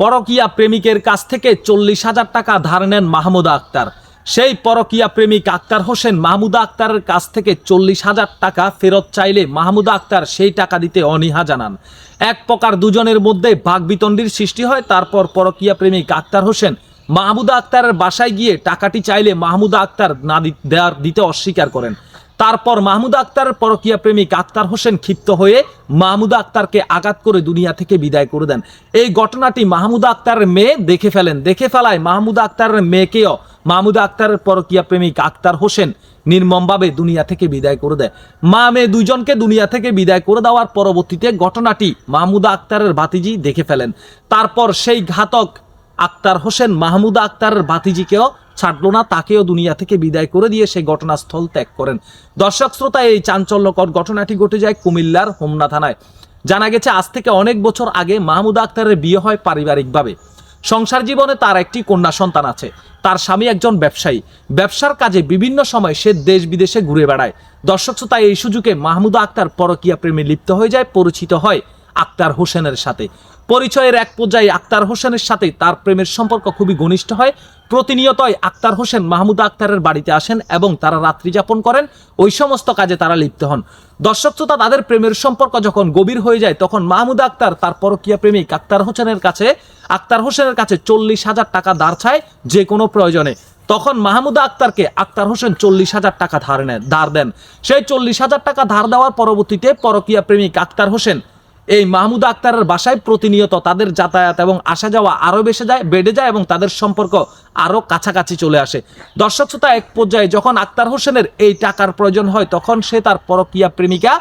পরকিয়া প্রেমিকের কাছ থেকে চল্লিশ হাজার টাকা ধার নেন মাহমুদা আক্তার। সেই পরকিয়া প্রেমিক আক্তার হোসেন মাহমুদা আক্তারের কাছ থেকে চল্লিশ হাজার টাকা ফেরত চাইলে মাহমুদা আক্তার সেই টাকা দিতে অনীহা জানান। এক প্রকার দুজনের মধ্যে বাগবিতণ্ডির সৃষ্টি হয়, তারপর পরকিয়া প্রেমিক আক্তার হোসেন মাহমুদা আক্তারের বাসায় গিয়ে টাকাটি চাইলে মাহমুদা আক্তার না দেওয়ার দিতে অস্বীকার করেন। তারপর মাহমুদা আক্তারের পরকিয়া প্রেমিক আক্তার হোসেন ক্ষিপ্ত হয়ে মাহমুদা আক্তারকে আঘাত করে দুনিয়া থেকে বিদায় করে দেন। এই ঘটনাটি মাহমুদা আক্তারের মেয়ে দেখে ফেলেন। দেখে ফেলায় মাহমুদা আক্তারের মেয়েকেও মাহমুদা আক্তারের পরকিয়া প্রেমিক আক্তার হোসেন নির্মমভাবে দুনিয়া থেকে বিদায় করে দেয়। মা মেয়ে দুইজনকে দুনিয়া থেকে বিদায় করে দেওয়ার পরবর্তীতে ঘটনাটি মাহমুদা আক্তারের ভাতিজি দেখে ফেলেন। তারপর সেই ঘাতক আক্তার হোসেন মাহমুদা আক্তারের ভাতিজিকেও ছাড়লো না, তাকেও দুনিয়া থেকে বিদায় করে দিয়ে সেই ঘটনাস্থল ত্যাগ করেন। দর্শক শ্রোতা, এই চাঞ্চল্যকর ঘটনাটি ঘটে যায় কুমিল্লার হোমনা থানায়। জানা গেছে, আজ থেকে অনেক বছর আগে মাহমুদা আক্তারের বিয়ে হয় পারিবারিকভাবে। সংসার জীবনে তার একটি কন্যা সন্তান আছে। তার স্বামী একজন ব্যবসায়ী। ব্যবসার কাজে বিভিন্ন সময় সে দেশ বিদেশে ঘুরে বেড়ায়। দর্শক শ্রোতা, এই সুযোগে মাহমুদা আক্তার পরকীয়া প্রেমে লিপ্ত হয়ে যায়, পরিচিত হয় আক্তার হোসেনের সাথে। পরিচয়ের এক পর্যায়ে আক্তার হোসেনের সাথে তার প্রেমের সম্পর্ক খুবই ঘনিষ্ঠ হয়। প্রতিনিয়তই আক্তার হোসেন মাহমুদা আক্তারের বাড়িতে আসেন এবং তারা রাত্রি যাপন করেন। ওই সমস্ত কাজে তারা লিপ্ত হন। দর্শক শ্রোতা, তাদের প্রেমের সম্পর্ক যখন গভীর হয়ে যায়, তখন মাহমুদা আক্তার তার পরকীয়া প্রেমিক আক্তার হোসেনের কাছে, আক্তার হোসেনের কাছে চল্লিশ হাজার টাকা দাঁড় চায় যে কোনো প্রয়োজনে। তখন মাহমুদা আক্তারকে আক্তার হোসেন চল্লিশ হাজার টাকা ধার নেন, ধার দেন। সেই চল্লিশ হাজার টাকা ধার দেওয়ার পরবর্তীতে পরকীয়া প্রেমিক আক্তার হোসেন এই মাহমুদা আক্তারের বাসায় প্রতিনিয়ত তাদের যাতায়াত এবং আসা যাওয়া আরও বেশি যায়, বেড়ে যায় এবং তাদের সম্পর্ক আরও কাছাকাছি চলে আসে। দর্শক শ্রোতা, এক পর্যায়ে যখন আক্তার হোসেনের এই টাকার প্রয়োজন হয়, তখন সে তার পরকীয়া প্রেমিকা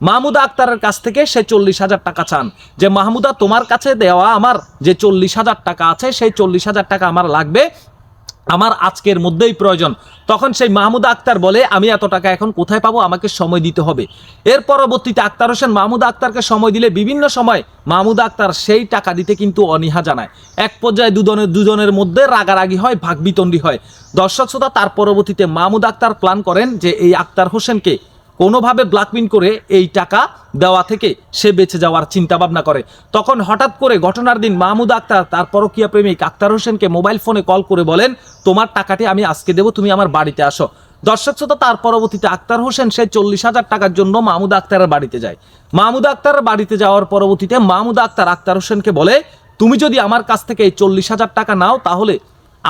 মাহমুদা আক্তারের কাছ থেকে সে চল্লিশ হাজার টাকা চান। যে, মাহমুদা, তোমার কাছে দেওয়া আমার যে চল্লিশ হাজার টাকা আছে, সেই চল্লিশ হাজার টাকা আমার লাগবে। আমার আজকের মধ্যেই প্রয়োজন। তখন সেই মাহমুদা আক্তার বলে, আমি এত টাকা এখন কোথায় পাবো? আমাকে সময় দিতে হবে। এর পরবর্তীতে আক্তার হোসেন মাহমুদা আক্তারকে সময় দিলে বিভিন্ন সময় মাহমুদা আক্তার সেই টাকা দিতে কিন্তু অনীহা জানায়। এক পর্যায়ে দুজনের দুজনের মধ্যে রাগারাগি হয়, ভাগবিতণ্ডি হয়। দর্শক শ্রোতা, তার পরবর্তীতে মাহমুদ আক্তার প্ল্যান করেন যে, এই আক্তার হোসেনকে কোনোভাবে ব্ল্যাকমেল করে এই টাকা দেওয়া থেকে সে বেঁচে যাওয়ার চিন্তা ভাবনা করে। তখন হঠাৎ করে ঘটনার দিন মাহমুদ আক্তার, তার পরকীয়া প্রেমিক আক্তার হোসেনকে মোবাইল ফোনে কল করে বলেন, তোমার টাকাটি আমি আজকে দেবো, তুমি আমার বাড়িতে আসো। দর্শক শ্রোতা, তার পরবর্তীতে আক্তার হোসেন সে চল্লিশ হাজার টাকার জন্য মাহমুদ আক্তারের বাড়িতে যায়। মাহমুদ আক্তারের বাড়িতে যাওয়ার পরবর্তীতে মাহমুদ আক্তার আক্তার হোসেনকে বলে, তুমি যদি আমার কাছ থেকে এই চল্লিশ হাজার টাকা নাও, তাহলে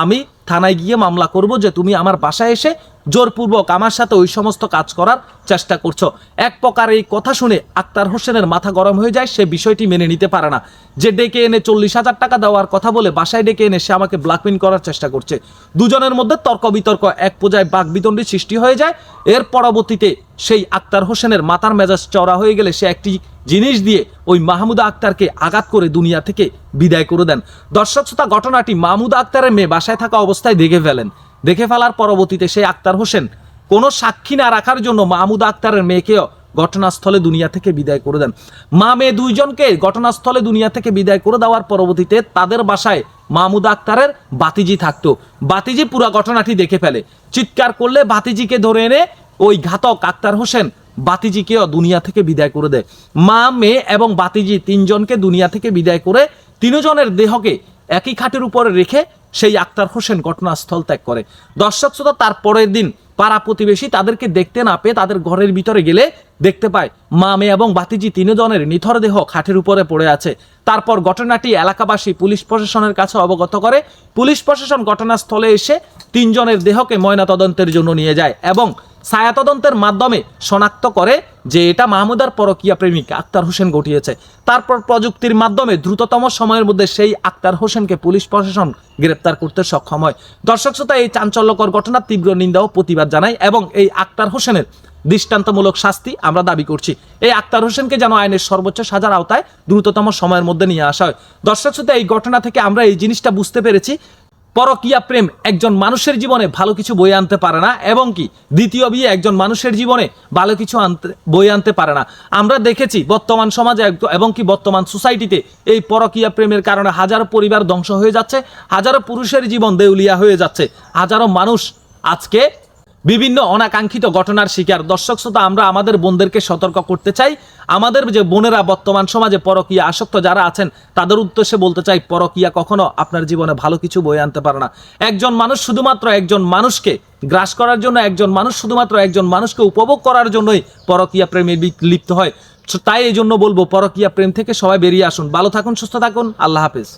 আমি থানায় গিয়ে মামলা করব যে তুমি আমার বাসায় এসে জোরপূর্বক আমার সাথে ওই সমস্ত কাজ করার চেষ্টা করছ। এক প্রকার এই কথা শুনে আক্তার হোসেনের মাথা গরম হয়ে যায়, সে বিষয়টি মেনে নিতে পারে না। যে ডেকে এনে চল্লিশ হাজার টাকা দেওয়ার কথা বলে বাসায় ডেকে এনে সে আমাকে ব্ল্যাকমেল করার চেষ্টা করছে। দুজনের মধ্যে তর্ক বিতর্ক এক পর্যায়ে বাকবিতণ্ডের সৃষ্টি হয়ে যায়। এর পরবর্তীতে সেই আক্তার হোসেনের মাথার মেজাজ চড়া হয়ে গেলে সে একটি জিনিস দিয়ে ওই মাহমুদা আক্তারকে আঘাত করে দুনিয়া থেকে বিদায় করে দেন। দর্শক শ্রোতা, ঘটনাটি মাহমুদা আক্তারের মেয়ে বাসায় থাকা অবস্থায় দেখে ফেলেন। দেখে ফেলার পরবর্তীতে সেই আক্তার হোসেন কোনো সাক্ষী না রাখার জন্য মাহমুদা আক্তারের মেয়েকেও ঘটনাস্থলে দুনিয়া থেকে বিদায় করে দেন। মা মেয়ে দুইজনকে ঘটনাস্থলে দুনিয়া থেকে বিদায় করে দেওয়ার পরবর্তীতে তাদের বাসায় মাহমুদা আক্তারের বাতিজি থাকতো। বাতিজি পুরো ঘটনাটি দেখে ফেলে। চিৎকার করলে বাতিজিকে ধরে এনে ওই ঘাতক আক্তার হোসেন বাতিজিকেও দুনিয়া থেকে বিদায় করে দেয়। মা, মেয়ে এবং বাতিজি তিনজনকে দুনিয়া থেকে বিদায় করে তিনজনের দেহকে একই খাটের উপরে রেখে সেই আক্তার হোসেন ঘটনাস্থল ত্যাগ করে। দর্শক শ্রোতা, তার পরের দিন পাড়া প্রতিবেশী তাদেরকে দেখতে না পেয়ে তাদের ঘরের ভিতরে গেলে দেখতে পায় মা, মেয়ে এবং বাতিজি তিনজনের নিথর দেহ খাটের উপরে পড়ে আছে। তারপর ঘটনাটি এলাকাবাসী পুলিশ প্রশাসনের কাছে অবগত করে। পুলিশ প্রশাসন ঘটনাস্থলে এসে তিনজনের দেহকে ময়নাতদন্তের জন্য নিয়ে যায় এবং ছায়া তদন্তের মাধ্যমে শনাক্ত করে যে এটা মাহমুদার পরকিয়া প্রেমিক আক্তার হোসেন ঘটিয়েছে। তারপর প্রযুক্তির মাধ্যমে দ্রুততম সময়ের মধ্যে সেই আক্তার হোসেনকে পুলিশ প্রশাসন গ্রেপ্তার করতে সক্ষম হয়। দর্শক শ্রোতা, এই চাঞ্চল্যকর ঘটনার তীব্র নিন্দা ও প্রতিবাদ জানায় এবং এই আক্তার হোসেনের দৃষ্টান্তমূলক শাস্তি আমরা দাবি করছি। এই আক্তার হোসেনকে যেন আইনের সর্বোচ্চ সাজার আওতায় দ্রুততম সময়ের মধ্যে নিয়ে আসা হয়। দর্শক শ্রোতা, এই ঘটনা থেকে আমরা এই জিনিসটা বুঝতে পেরেছি পরকিয়া প্রেম একজন মানুষের জীবনে ভালো কিছু বই আনতে পারে না, এবং কি? দ্বিতীয় বিয়ে একজন মানুষের জীবনে ভালো কিছু আনতে বই আনতে পারে না। আমরা দেখেছি বর্তমান সমাজে এবং কি বর্তমান সোসাইটিতে এই পরকিয়া প্রেমের কারণে হাজারো পরিবার ধ্বংস হয়ে যাচ্ছে, হাজারো পুরুষের জীবন দেউলিয়া হয়ে যাচ্ছে, হাজারো মানুষ আজকে বিভিন্ন অনাকাঙ্ক্ষিত ঘটনার শিকার। দর্শক শ্রোতা, আমরা আমাদের বোনদেরকে সতর্ক করতে চাই। আমাদের যে বোনেরা বর্তমান সমাজে পরকীয়া আসক্ত যারা আছেন, তাদের উদ্দেশ্যে বলতে চাই, পরকীয়া কখনো আপনার জীবনে ভালো কিছু বয়ে আনতে পারে না। একজন মানুষ শুধুমাত্র একজন মানুষকে গ্রাস করার জন্য, একজন মানুষ শুধুমাত্র একজন মানুষকে উপভোগ করার জন্যই পরকীয়া প্রেমে লিপ্ত হয়। তাই এই জন্য বলব, পরকীয়া প্রেম থেকে সবাই বেরিয়ে আসুন। ভালো থাকুন, সুস্থ থাকুন। আল্লাহ হাফেজ।